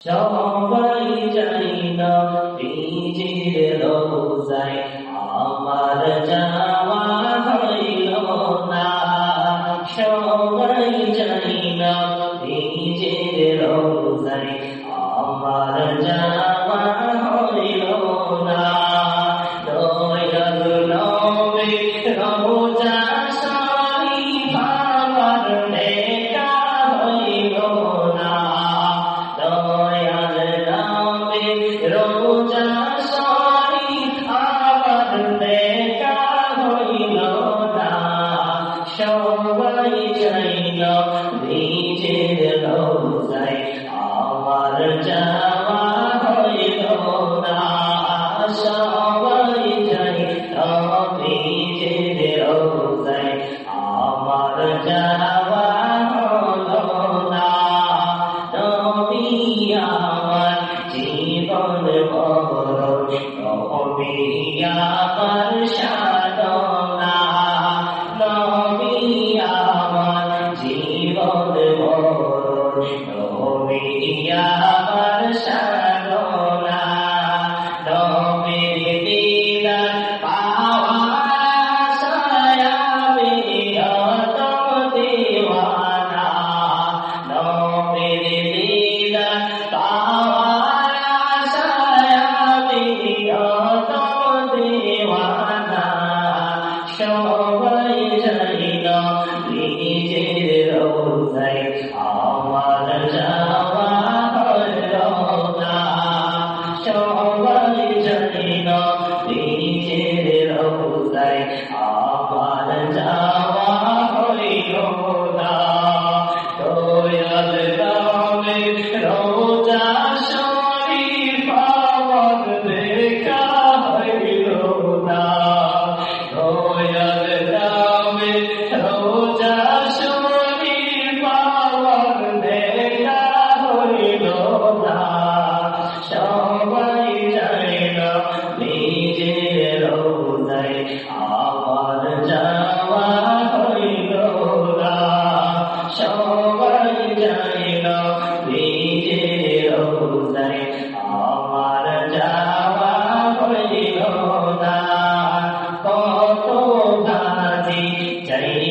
সবাই জানি না নিজের রোজায় আমার যাওয়া হইল না। সবাই জানি না নিজের রোজায় আমার যাওয়া সবাই চাইল নিজের রোজায় আমার চাই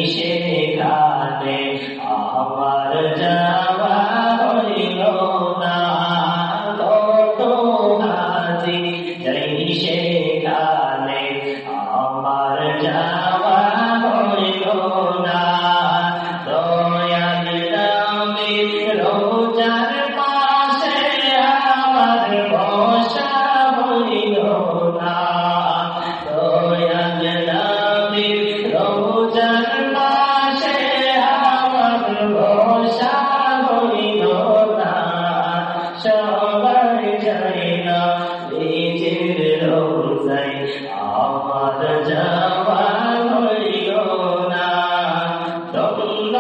সেখানে আমার যাওয়া হইল না। কত হাজি যাই সেখানে আমার যাওয়া আমার যাওয়া হইল না। তন্ন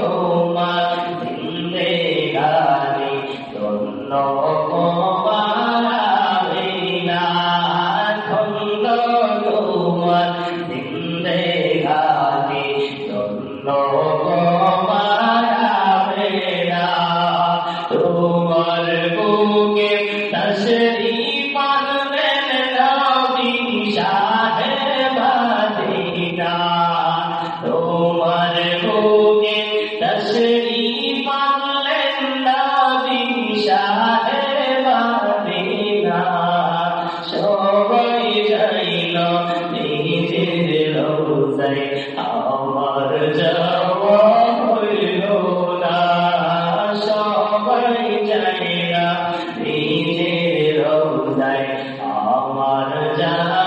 তোমার দিলে গানে তন্ন তোমার দিলে গানে তন্ন আমার যাওয়া হইল না সবাই যাই না নিজের আমার যাওয়া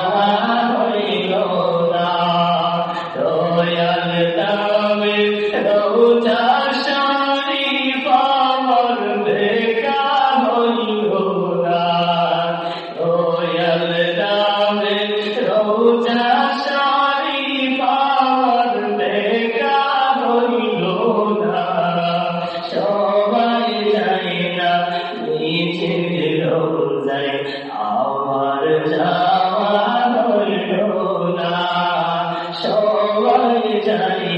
যায় আমার যাওয়া না সবাই জানি